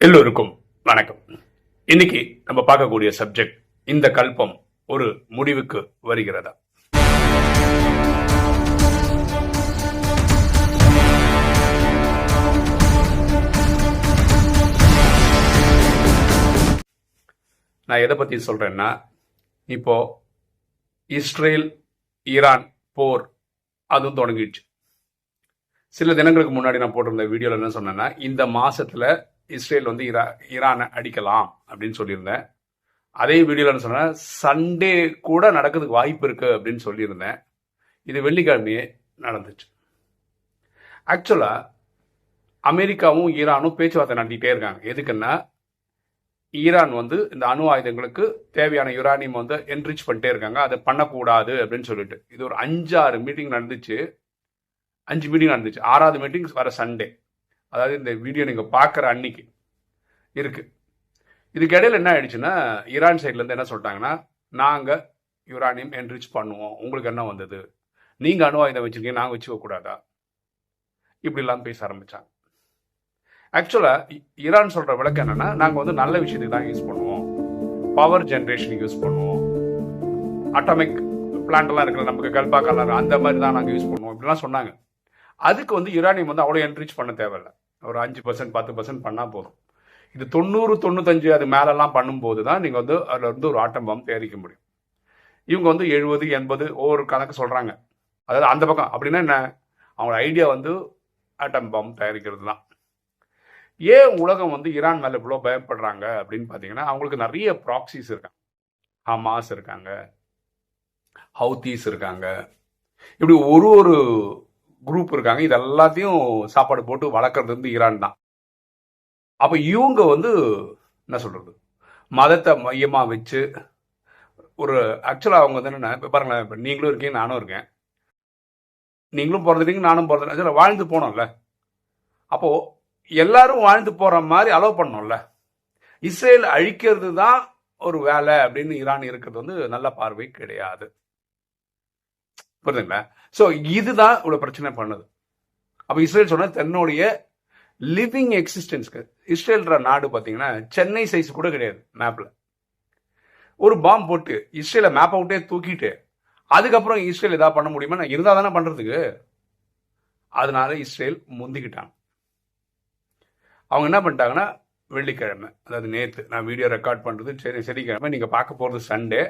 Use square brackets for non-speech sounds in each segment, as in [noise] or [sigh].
எல்லோருக்கும் வணக்கம். இன்னைக்கு நம்ம பார்க்கக்கூடிய சப்ஜெக்ட் இந்த கல்பம் ஒரு முடிவுக்கு வருகிறதா? நான் எதை பத்தி சொல்றேன்னா இப்போ இஸ்ரேல் ஈரான் போர் அதுவும் தொடங்கிடுச்சு. சில தினங்களுக்கு முன்னாடி நான் போட்டிருந்த வீடியோவில் என்ன சொன்னேன்னா இந்த மாசத்துல இஸ்ரேல் வந்து இரா ஈரானை அடிக்கலாம் அப்படின்னு சொல்லியிருந்தேன். அதே வீடியோவில் சொன்னேன் சண்டே கூட நடக்கிறதுக்கு வாய்ப்பு இருக்கு அப்படின்னு சொல்லியிருந்தேன். இது வெள்ளிக்கிழமையே நடந்துச்சு. ஆக்சுவலாக அமெரிக்காவும் ஈரானும் பேச்சுவார்த்தை நடத்திட்டே இருக்காங்க. எதுக்குன்னா ஈரான் வந்து இந்த அணு ஆயுதங்களுக்கு தேவையான யுரானியம் வந்து என்ரிச் பண்ணிட்டே இருக்காங்க. அதை பண்ணக்கூடாது அப்படின்னு சொல்லிட்டு. இது ஒரு அஞ்சாறு மீட்டிங் நடந்துச்சு. அஞ்சு மீட்டிங் நடந்துச்சு. ஆறாவது மீட்டிங் வர சண்டே அதாவது இந்த வீடியோ நீங்கள் பார்க்குற அன்னைக்கு இருக்குது இதுக்கு இடையில் என்ன ஆயிடுச்சுன்னா ஈரான் சைட்லேருந்து என்ன சொல்லிட்டாங்கன்னா நாங்கள் யுரானியம் என்ரிச் பண்ணுவோம். உங்களுக்கு என்ன வந்தது? நீங்கள் அணு ஆயுதம் வச்சுருக்கீங்க நாங்கள் வச்சுக்கக்கூடாதா இப்படிலாம் பேச ஆரம்பித்தாங்க ஆக்சுவலாக ஈரான் சொல்கிற விளக்கம் என்னென்னா நாங்கள் வந்து நல்ல விஷயத்துக்கு தான் யூஸ் பண்ணுவோம். பவர் ஜென்ரேஷனுக்கு யூஸ் பண்ணுவோம். அட்டாமிக் பிளான்ட்லாம் இருக்குல்ல நமக்கு கல்பா கலர் அந்த மாதிரி தான் நாங்கள் யூஸ் பண்ணுவோம். இப்படிலாம் சொன்னாங்க. அதுக்கு வந்து யுரானியம் வந்து அவ்வளோ என்ரீச் பண்ண தேவையில்லை. ஒரு அஞ்சு பர்சன்ட் பத்து பர்சன்ட் பண்ணால் போதும். இது தொண்ணூறு தொண்ணூத்தஞ்சு அது மேலெல்லாம் பண்ணும்போது தான் நீங்கள் வந்து அதில் வந்து ஒரு ஆட்டம் பம் தயாரிக்க முடியும். இவங்க வந்து எழுபது எண்பது ஒவ்வொரு கணக்கு சொல்கிறாங்க அதாவது அந்த பக்கம். அப்படின்னா என்ன? அவங்களோட ஐடியா வந்து ஆட்டம் பம் தயாரிக்கிறது தான் ஏன் உலகம் வந்து ஈரான் மேலே இவ்வளோ பயப்படுறாங்க அப்படின்னு பார்த்தீங்கன்னா அவங்களுக்கு நிறைய ப்ராக்சிஸ் இருக்காங்க. ஹமாஸ் இருக்காங்க. ஹவுத்தீஸ் இருக்காங்க. இப்படி ஒரு ஒரு குரூப் இருக்காங்க. இது எல்லாத்தையும் சாப்பாடு போட்டு வளர்க்குறது வந்து ஈரான் தான். அப்போ இவங்க வந்து என்ன சொல்கிறது மதத்தை மையமாக வச்சு ஒரு ஆக்சுவலாக அவங்க வந்து என்னென்ன இப்போ பாருங்களேன் இப்போ நீங்களும் இருக்கீங்க நானும் இருக்கேன். நீங்களும் பிறந்துட்டீங்க நானும் பிறந்தேன் ஆக்சுவலாக வாழ்ந்து போனோம்ல. அப்போது எல்லாரும் வாழ்ந்து போகிற மாதிரி அலோவ் பண்ணோம்ல. இஸ்ரேல் அழிக்கிறது தான் ஒரு வேலை அப்படின்னு ஈரான் இருக்கிறது வந்து நல்ல பார்வை கிடையாது. புரியுதுங்களா ஸோ இதுதான் இவ்வளோ பிரச்சனை பண்ணுது. அப்போ இஸ்ரேல் சொன்ன தன்னுடைய லிவிங் எக்ஸிஸ்டன்ஸ்க்கு இஸ்ரேல்ன்ற நாடு பார்த்தீங்கன்னா சென்னை சைஸ் கூட கிடையாது மேப்பில் ஒரு பாம்பு போட்டு இஸ்ரேலை மேப் அவுட்டே தூக்கிட்டு அதுக்கப்புறம் இஸ்ரேல் எதாவது பண்ண முடியுமா? நான் இருந்தால் தானே பண்ணுறதுக்கு அதனால இஸ்ரேல் முந்திக்கிட்டாங்க. அவங்க என்ன பண்ணிட்டாங்கன்னா வெள்ளிக்கிழமை அதாவது நேற்று நான் வீடியோ ரெக்கார்ட் பண்ணுறது சரி சனிக்கிழமை நீங்கள் பார்க்க போகிறது சண்டே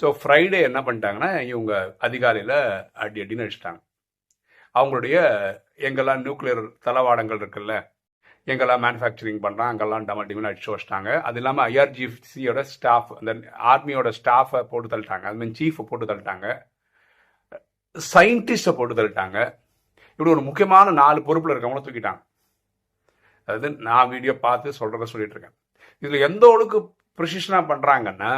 ஸோ ஃப்ரைடே என்ன பண்ணிட்டாங்கன்னா இவங்க அதிகாலையில் அடி அடின்னு அடிச்சிட்டாங்க. அவங்களுடைய எங்கெல்லாம் நியூக்ளியர் தளவாடங்கள் இருக்குல்ல எங்கெல்லாம் மேனுஃபேக்சரிங் பண்ணுறான் அங்கெல்லாம் டம டிமின் அடிச்சு வச்சிட்டாங்க. அது இல்லாமல் ஐஆர்ஜிசியோட ஸ்டாஃப் அந்த ஆர்மியோட ஸ்டாஃபை போட்டு தள்ளிட்டாங்க. அது மீன் சீஃபை போட்டு தள்ளிட்டாங்க. சயின்டிஸ்டை போட்டு தள்ளிட்டாங்க. இப்படி ஒரு முக்கியமான நாலு பொறுப்பில் இருக்கவங்கள தூக்கிட்டாங்க. அதாவது நான் வீடியோ பார்த்து சொல்கிறத சொல்லிட்டு இருக்கேன். இதில் எந்த அளவுக்கு ப்ரிசிஷனாக பண்ணுறாங்கன்னா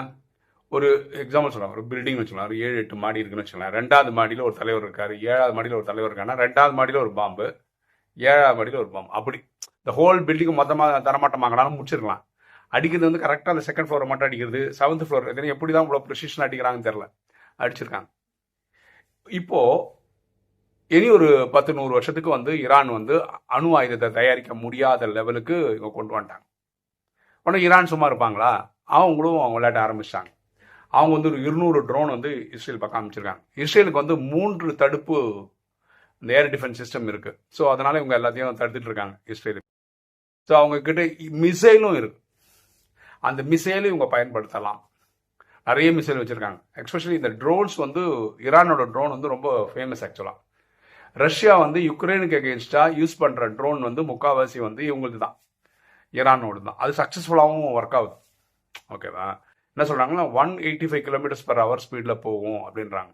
ஒரு எக்ஸாம்பிள் சொல்லலாம். ஒரு பில்டிங் வச்சுக்கலாம். ஒரு ஏழு எட்டு மாடி இருக்குன்னு வச்சுக்கலாம். ரெண்டாவது மாடியில் ஒரு தலைவர் இருக்காரு. ஏழாவது மாடியில் ஒரு தலைவர் இருக்காருன்னா ரெண்டாவது மாடியில் ஒரு பாம்பு ஏழாவது மாடியில் ஒரு பாம்பு அப்படி. இந்த ஹோல் பில்டிங்கு மொத்தமாக தரமாட்டமாங்கனாலும் முடிச்சிருக்கலாம் அடிக்கிறது வந்து கரெக்டாக அந்த செகண்ட் ஃப்ளோரை மட்டும் அடிக்கிறது செவன்த் ஃப்ளோர் எத்தனை எப்படி தான் இவ்வளோ ப்ரிசிஷன் அடிக்கிறாங்கன்னு தெரில அடிச்சிருக்காங்க. இப்போது இனி ஒரு பத்து நூறு வருஷத்துக்கு வந்து ஈரான் வந்து அணு ஆயுதத்தை தயாரிக்க முடியாத லெவலுக்கு இவங்க கொண்டு வந்துட்டாங்க. உடனே ஈரான் சும்மா இருப்பாங்களா? அவங்களும் அவங்க விளையாட்ட ஆரம்பிச்சிட்டாங்க. அவங்க வந்து ஒரு இருநூறு ட்ரோன் வந்து இஸ்ரேல் பக்கம் அமைச்சிருக்காங்க இஸ்ரேலுக்கு வந்து மூன்று தடுப்பு இந்த ஏர் டிஃபென்ஸ் சிஸ்டம் இருக்குது ஸோ அதனால் இவங்க எல்லாத்தையும் தடுத்துட்டு இருக்காங்க இஸ்ரேல் ஸோ அவங்கக்கிட்ட மிசைலும் இருக்குது அந்த மிசைலும் இவங்க பயன்படுத்தலாம். நிறைய மிசைல் வச்சுருக்காங்க. எக்ஸ்பெஷலி இந்த ட்ரோன்ஸ் வந்து ஈரானோட ட்ரோன் வந்து ரொம்ப ஃபேமஸ் ஆக்சுவலாக ரஷ்யா வந்து யுக்ரைனுக்கு அகேன்ஸ்டா யூஸ் பண்ணுற ட்ரோன் வந்து முக்காவாசி வந்து இவங்களுக்கு தான் ஈரானோடு தான் அது சக்ஸஸ்ஃபுல்லாகவும் ஒர்க் ஆகுது. ஓகேவா என்ன சொல்கிறாங்கன்னா one eighty five kilometres per hour ஸ்பீடில் போகும் அப்படின்றாங்க.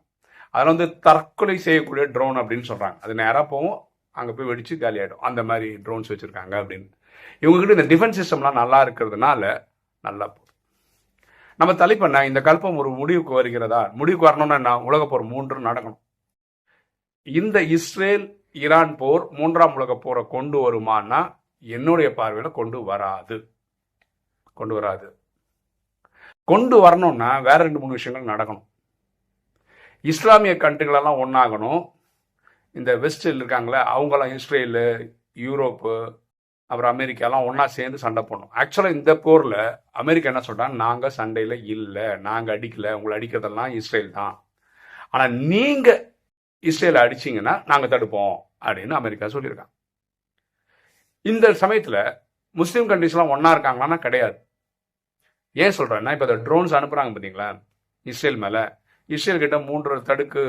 அதில் வந்து தற்கொலை செய்யக்கூடிய ட்ரோன் அப்படின்னு சொல்கிறாங்க அது நேராக போகும் அங்கே போய் வெடித்து காலியாகிடும் அந்த மாதிரி ட்ரோன்ஸ் வச்சுருக்காங்க அப்படின்னு. இவங்ககிட்ட இந்த டிஃபென்ஸ் சிஸ்டம்லாம் நல்லா இருக்கிறதுனால நல்லா போகுது. நம்ம தலைப்பண்ண இந்த கல்பம் ஒரு முடிவுக்கு வருகிறதா? முடிவுக்கு வரணும்னா என்ன? உலக போர் மூன்று நடக்கணும். இந்த இஸ்ரேல் ஈரான் போர் மூன்றாம் உலக போரை கொண்டு வருமானா? என்னுடைய பார்வையில் கொண்டு வராது. கொண்டு வராது. கொண்டு வரணும்னா வேற ரெண்டு மூணு விஷயங்கள் நடக்கணும். இஸ்லாமிய கண்ட்ரிகளெல்லாம் ஒன்றாகணும் இந்த வெஸ்டில் இருக்காங்களே அவங்களாம் இஸ்ரேலு யூரோப்பு அப்புறம் அமெரிக்காலாம் ஒன்றா சேர்ந்து சண்டை போடணும். ஆக்சுவலாக இந்த போரில் அமெரிக்கா என்ன சொல்கிறாங்க நாங்கள் சண்டையில் இல்லை நாங்கள் அடிக்கலை உங்களை அடிக்கிறதெல்லாம் இஸ்ரேல் தான். ஆனால் நீங்கள் இஸ்ரேலை அடிச்சிங்கன்னா நாங்கள் தடுப்போம் அப்படின்னு அமெரிக்கா சொல்லியிருக்காங்க. இந்த சமயத்தில் முஸ்லீம் கண்ட்ரிஸ்லாம் ஒன்றா இருக்காங்களான்னா கிடையாது. ஏன் சொல்கிறேன்னா இப்போ அதை ட்ரோன்ஸ் அனுப்புகிறாங்க பார்த்தீங்களா இஸ்ரேல் மேலே. இஸ்ரேல் கிட்ட மூன்று தடுக்கு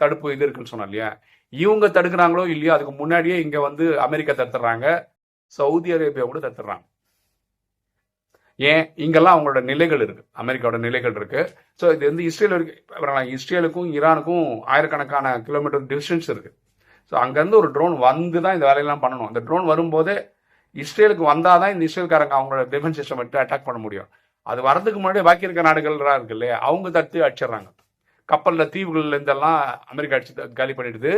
தடுப்பு இது இருக்குன்னு சொன்னோம் இல்லையா? இவங்க தடுக்கிறாங்களோ இல்லையோ அதுக்கு முன்னாடியே இங்கே வந்து அமெரிக்கா தடுத்துறாங்க. சவுதி அரேபியா கூட தடுத்துறாங்க. ஏன்? இங்கெல்லாம் அவங்களோட நிலைகள் இருக்கு. அமெரிக்காவோட நிலைகள் இருக்கு. ஸோ இது வந்து இஸ்ரேல் இருக்கு இஸ்ரேலுக்கும் ஈரானுக்கும் ஆயிரக்கணக்கான கிலோமீட்டர் டிஸ்டன்ஸ் இருக்கு. ஸோ அங்கேருந்து ஒரு ட்ரோன் வந்து தான் இந்த வேலையெல்லாம் பண்ணணும். அந்த ட்ரோன் வரும்போதே இஸ்ரேலுக்கு வந்தால் தான் இந்த இஸ்ரேல்காரங்க அவங்களோட டிஃபென்ஸ் சிஸ்டம் விட்டு அட்டாக் பண்ண முடியும். அது வரதுக்கு முன்னாடி பாக்கி இருக்க நாடுகள்லாம் இருக்கு இல்லையா? அவங்க தடுத்து அடிச்சிடுறாங்க. கப்பலில் தீவுகள்ல இருந்தெல்லாம் அமெரிக்கா அடிச்சு காலி பண்ணிடுது.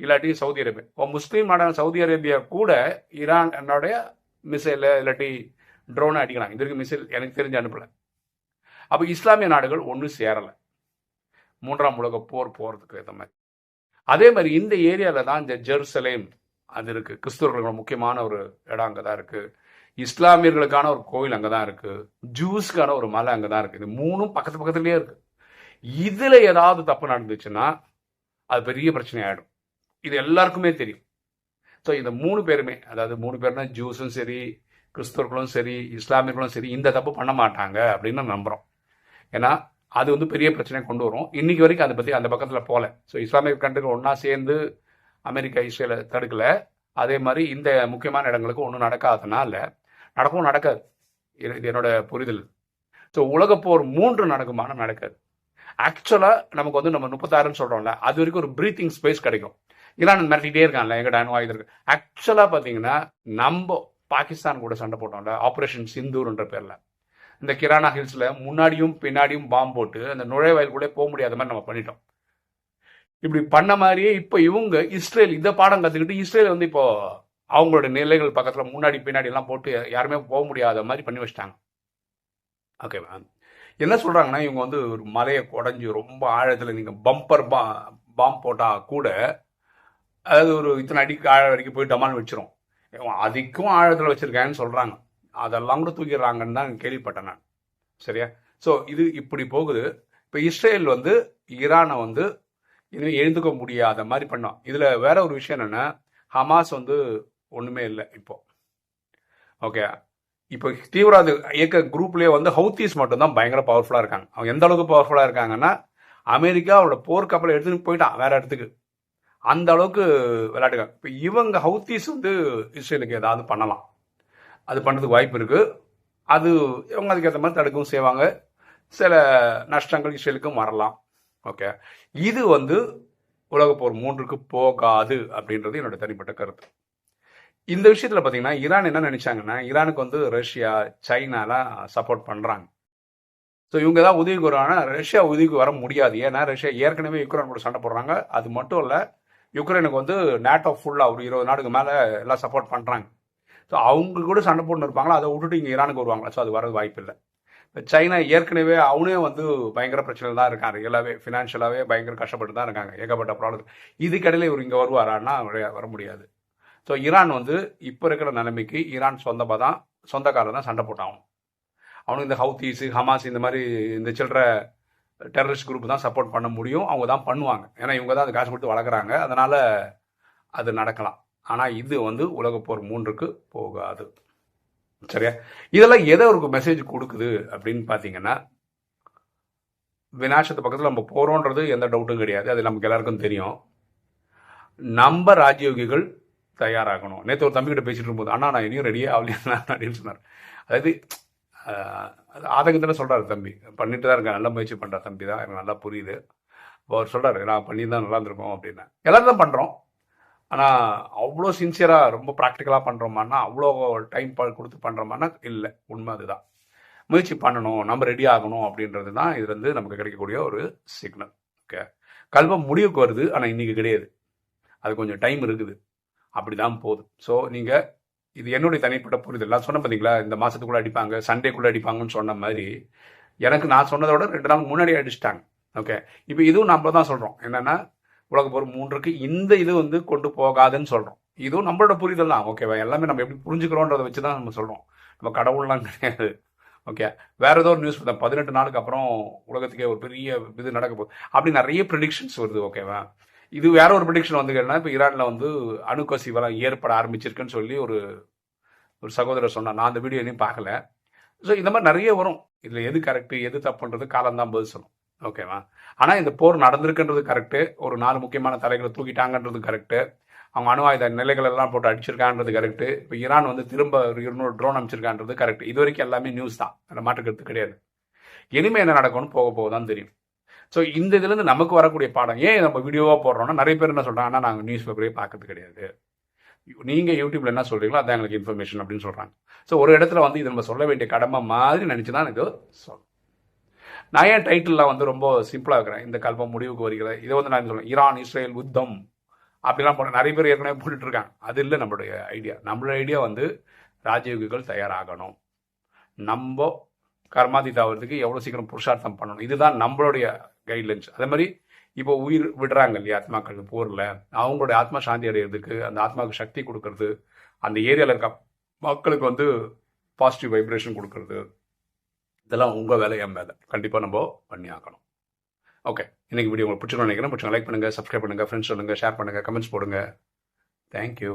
இல்லாட்டி சவுதி அரேபியா. இப்போ முஸ்லீம் நாடான சவுதி அரேபியா கூட ஈரான் என்னுடைய மிசைல இல்லாட்டி ட்ரோனை அடிக்கிறாங்க. இது வரைக்கும் மிசைல் எனக்கு தெரிஞ்சு அனுப்பலை. அப்போ இஸ்லாமிய நாடுகள் ஒன்றும் சேரலை. மூன்றாம் உலக போர் போகிறதுக்கு ஏற்ற மாதிரி. அதே மாதிரி இந்த ஏரியாவில் தான் இந்த ஜெருசலேம் அது இருக்குது கிறிஸ்துவர்களோட முக்கியமான ஒரு இடம் அங்கே தான் இருக்குது இஸ்லாமியர்களுக்கான ஒரு கோயில் அங்கே தான் இருக்குது ஜூஸ்க்கான ஒரு மலை அங்கே தான் இருக்குது இது மூணும் பக்கத்து பக்கத்துலேயே இருக்குது இதில் ஏதாவது தப்பு நடந்துச்சுன்னா அது பெரிய பிரச்சனை ஆகிடும் இது எல்லாருக்குமே தெரியும். ஸோ இந்த மூணு பேருமே அதாவது மூணு பேர்னா ஜூஸும் சரி கிறிஸ்தவர்களும் சரி இஸ்லாமியர்களும் சரி இந்த தப்பு பண்ண மாட்டாங்க அப்படின்னு நம்புகிறோம் ஏன்னா அது வந்து பெரிய பிரச்சனை கொண்டு வரும். இன்னைக்கு வரைக்கும் அதை பற்றி அந்த பக்கத்தில் போகல ஸோ இஸ்லாமிய கண்ட்ரிகள் ஒன்றா சேர்ந்து அமெரிக்கா இஸ்ரேலை தடுக்கலை. அதே மாதிரி இந்த முக்கியமான இடங்களுக்கு ஒன்றும் நடக்காதனால நடக்கவும் நடக்காது. இது இது என்னோட புரிதல். ஸோ உலகப்போர் மூன்று நடக்குமான நடக்காது. ஆக்சுவலாக நமக்கு வந்து நம்ம முப்பத்தாறுன்னு சொல்கிறோம்ல அது வரைக்கும் ஒரு ப்ரீத்திங் ஸ்பேஸ் கிடைக்கும். ஈரான் மிரட்டிகிட்டே இருக்கான்ல எங்கிட்ட அணு இருக்கு. ஆக்சுவலாக பார்த்தீங்கன்னா நம்ம பாகிஸ்தான் கூட சண்டை போட்டோம்ல ஆப்ரேஷன் சிந்தூர்ன்ற பேரில். இந்த கிரானா ஹில்ஸில் முன்னாடியும் பின்னாடியும் பாம்பு போட்டு அந்த நுழைவாயில் கூட போக முடியாத மாதிரி நம்ம பண்ணிட்டோம். இப்படி பண்ண மாதிரியே இப்போ இவங்க இஸ்ரேல் இந்த பாடம் கற்றுக்கிட்டு இஸ்ரேல் வந்து இப்போது அவங்களோட நிலைகள் பக்கத்தில் முன்னாடி பின்னாடி எல்லாம் போட்டு யாருமே போக முடியாத மாதிரி பண்ணி வச்சிட்டாங்க. ஓகேவா என்ன சொல்கிறாங்கன்னா இவங்க வந்து ஒரு மலையை குடஞ்சி ரொம்ப ஆழத்தில் நீங்கள் பம்பர் பா பாம்பு போட்டால் கூட அதாவது ஒரு இத்தனை அடிக்கு ஆழ வரைக்கும் போய் டமால் வச்சிரும். அதுக்கும் ஆழத்தில் வச்சுருக்கேன்னு சொல்கிறாங்க அதெல்லாம் கூட தூக்கிடுறாங்கன்னு தான் கேள்விப்பட்டேன் நான். சரியா? ஸோ இது இப்படி போகுது. இப்போ இஸ்ரேல் வந்து ஈரானை வந்து இனிமேல் எழுந்துக்க முடியாத மாதிரி பண்ணோம். இதில் வேற ஒரு விஷயம் என்னென்னா ஹமாஸ் வந்து ஒன்றுமே இல்லை இப்போ. ஓகே இப்போ தீவிரவாத இயக்க குரூப்லேயே வந்து ஹவுத்தீஸ் மட்டும்தான் பயங்கர பவர்ஃபுல்லாக இருக்காங்க. அவங்க எந்த அளவுக்கு பவர்ஃபுல்லாக இருக்காங்கன்னா அமெரிக்கா அவரோட போர்க்கப்பலை எடுத்துன்னு போயிட்டான் வேற இடத்துக்கு. அந்த அளவுக்கு விளையாட்டுக்காங்க இப்போ இவங்க ஹவுத்தீஸ் வந்து இஸ்ரேலுக்கு ஏதாவது பண்ணலாம். அது பண்ணுறதுக்கு வாய்ப்பு இருக்குது அது இவங்க அதுக்கேற்ற மாதிரி தடுக்கவும் செய்வாங்க. சில நஷ்டங்கள் இஸ்ரேலுக்கும் வரலாம். ஓகே இது வந்து உலகப்போர் மூன்றுக்கு போகாது அப்படின்றது என்னோட தனிப்பட்ட கருத்து. இந்த விஷயத்தில் பார்த்தீங்கன்னா ஈரான் என்ன நினைச்சாங்கன்னா ஈரானுக்கு வந்து ரஷ்யா சைனாலாம் சப்போர்ட் பண்ணுறாங்க ஸோ இவங்க தான் உதவிக்கு வருவாங்க. ரஷ்யா உதவிக்கு வர முடியாது. ஏன்னா ரஷ்யா ஏற்கனவே யுக்ரைன் கூட சண்டை போடுறாங்க. அது மட்டும் இல்லை யுக்ரைனுக்கு வந்து நேட்டோ ஃபுல்லாக ஒரு இருபது நாடுக்கு மேலே எல்லாம் சப்போர்ட் பண்ணுறாங்க ஸோ அவங்க கூட சண்டை போட்டு இருப்பாங்களா? அதை விட்டுட்டு இங்கே ஈரானுக்கு வருவாங்களா? ஸோ அது வரது வாய்ப்பு இல்லை. சைனா ஏற்கனவே அவனே வந்து பயங்கர பிரச்சனையில் தான் இருக்காங்க எல்லாவே ஃபினான்ஷியலாகவே பயங்கர கஷ்டப்பட்டு தான் இருக்காங்க. ஏகப்பட்ட ப்ராப்ளம் இதுக்கடையில் இவர் இங்கே வருவாரான்னா வர முடியாது. ஸோ ஈரான் வந்து இப்போ இருக்கிற நிலைமைக்கு ஈரான் சொந்தமாக தான் சொந்தக்காரர் தான் சண்டை போட்டாகும் அவனுக்கு இந்த ஹவுத்தீஸு ஹமாஸ் இந்த மாதிரி இந்த சில்லற டெரரிஸ்ட் குரூப் தான் சப்போர்ட் பண்ண முடியும். அவங்க தான் பண்ணுவாங்க. ஏன்னா இவங்க தான் அது காசு கொடுத்து வளர்க்குறாங்க. அதனால் அது நடக்கலாம். ஆனால் இது வந்து உலகப்போர் மூன்றுக்கு போகாது. சரியா? இதெல்லாம் எதை ஒரு மெசேஜ் கொடுக்குது அப்படின்னு பார்த்தீங்கன்னா விநாசத்து பக்கத்தில் நம்ம போகிறோன்றது எந்த டவுட்டும் கிடையாது. அது நமக்கு எல்லாருக்கும் தெரியும். நம்ம ராஜயோகிகள் தயாராகணும். நேற்று ஒரு தம்பிக்கிட்ட பேசிட்டு இருக்கும்போது அண்ணா நான் இனியும் ரெடியே ஆகலையா? [laughs] அப்படின்னு சொன்னார். அதாவது ஆதங்கத்தில் சொல்கிறார் தம்பி. பண்ணிட்டு தான் இருக்கேன் நல்ல முயற்சி பண்ணுற தம்பி தான். எனக்கு நல்லா புரியுது. அவர் சொல்கிறாரு நான் பண்ணி தான் நல்லா இருந்திருக்கோம் அப்படின்னு. எல்லோரும் தான் பண்ணுறோம் ஆனால் அவ்வளோ சின்சியராக ரொம்ப ப்ராக்டிக்கலாக பண்ணுறோமான்னா அவ்வளோ டைம் பால் கொடுத்து பண்ணுறோமானா இல்லை. உண்மை அதுதான். முயற்சி பண்ணணும். நம்ம ரெடி ஆகணும் அப்படின்றது தான் இது வந்து நமக்கு கிடைக்கக்கூடிய ஒரு சிக்னல் ஓகே கல்வம் முடிவுக்கு வருது ஆனால் இன்றைக்கி கிடையாது. அது கொஞ்சம் டைம் இருக்குது. அப்படி தான் ஸோ நீங்கள் இது என்னுடைய தனிப்பட்ட புரிதல். நான் சொன்ன பார்த்தீங்களா இந்த மாதத்துக்குள்ளே அடிப்பாங்க சண்டேக்குள்ளே அடிப்பாங்கன்னு சொன்ன மாதிரி எனக்கு நான் சொன்னதோட ரெண்டு நாள் முன்னாடி அடிச்சிட்டாங்க. ஓகே இப்போ இதுவும் நம்ம தான் சொல்கிறோம் என்னென்னா உலக போர் மூன்றுக்கு இந்த இது வந்து கொண்டு போகாதுன்னு சொல்கிறோம் இதுவும் நம்மளோட புரிதல் தான். ஓகேவா எல்லாமே நம்ம எப்படி புரிஞ்சுக்கிறோன்றதை வச்சு தான் நம்ம சொல்கிறோம் நம்ம கடவுள்லாம் கிடையாது. ஓகே வேற ஏதோ ஒரு நியூஸ் பார்த்தேன் பதினெட்டு நாளுக்கு அப்புறம் உலகத்துக்கே ஒரு பெரிய இது நடக்க போகுது. அப்படி நிறைய ப்ரிடிக்ஷன்ஸ் வருது ஓகேவா இது வேற ஒரு ப்ரிடிக்ஷன் வந்து இப்போ ஈரானில் வந்து அணுக்கசிவெல்லாம் ஏற்பட ஆரம்பிச்சிருக்குன்னு சொல்லி ஒரு ஒரு சகோதரர் சொன்னார். நான் அந்த வீடியோ எதையும் பார்க்கல. ஸோ இந்த மாதிரி நிறைய வரும். இதில் எது கரெக்டு எது தப்புன்றது காலம்தான் பதில் சொல்லும். ஓகேவா ஆனால் இந்த போர் நடந்திருக்குன்றது கரெக்டு ஒரு நாலு முக்கியமான தலைகளை தூக்கிட்டாங்கன்றது கரெக்டு அவங்க அணு ஆயுத நிலைகள் எல்லாம் போட்டு அடிச்சிருக்கான்றது கரெக்டு இப்போ ஈரான் வந்து திரும்ப ஒரு இருநூறு ட்ரோன் அமைச்சிருக்கான்றது கரெக்ட் இது வரைக்கும் எல்லாமே நியூஸ் தான். அதில் மாற்றுக்கிறது கிடையாது. இனிமே என்ன நடக்கும்னு போக போக தான் தெரியும். ஸோ இந்த இதுலேருந்து நமக்கு வரக்கூடிய பாடம் ஏன் நம்ம வீடியோவாக போடுறோம்னா நிறைய பேர் என்ன சொல்கிறாங்கன்னா நாங்கள் நியூஸ் பேப்பரே பார்க்கறது கிடையாது. நீங்கள் யூடியூப்பில் என்ன சொல்கிறீங்களோ அதான் எங்களுக்கு இன்ஃபர்மேஷன் அப்படின்னு சொல்கிறாங்க ஸோ ஒரு இடத்துல வந்து இது நம்ம சொல்ல வேண்டிய கடமை மாதிரி நினச்சி தான் இது சொல் நான் ஏன் டைட்டில்லாம் வந்து ரொம்ப சிம்பிளாக இருக்கிறேன் இந்த கல்பம் முடிவுக்கு வருகிற இதை வந்து நான் சொல்லுவேன் ஈரான் இஸ்ரேல் யுத்தம் அப்படிலாம் போட நிறைய பேர் ஏற்கனவே போட்டுட்டு இருக்காங்க அது இல்லை நம்மளுடைய ஐடியா நம்மளோட ஐடியா வந்து ராஜயோகிகள் தயாராகணும். நம்ம கர்மாதித் ஆகிறதுக்கு எவ்வளோ சீக்கிரம் புருஷார்த்தம் பண்ணணும்? இதுதான் நம்மளுடைய கைட்லைன்ஸ் அதே மாதிரி இப்போ உயிர் விடுறாங்க இல்லையா ஆத்மாக்கள் போரில். அவங்களுடைய ஆத்மா சாந்தி அடைகிறதுக்கு அந்த ஆத்மாவுக்கு சக்தி கொடுக்கறது அந்த ஏரியாவில் இருக்க மக்களுக்கு வந்து பாசிட்டிவ் வைப்ரேஷன் கொடுக்கறது இதெல்லாம் உங்கள் வேலை என் வேலை. கண்டிப்பாக நம்ம பண்ணி ஆகணும். ஓகே இன்னைக்கு வீடியோ உங்களுக்கு பிடிச்சிருக்கோம் நினைக்கிறேன். பிடிச்சிங்க லைக் பண்ணுங்கள் சப்ஸ்கிரைப் பண்ணுங்கள் ஃப்ரெண்ட்ஸ் சொல்லுங்கள் ஷேர் பண்ணுங்கள் கமெண்ட்ஸ் போடுங்க. தேங்க்யூ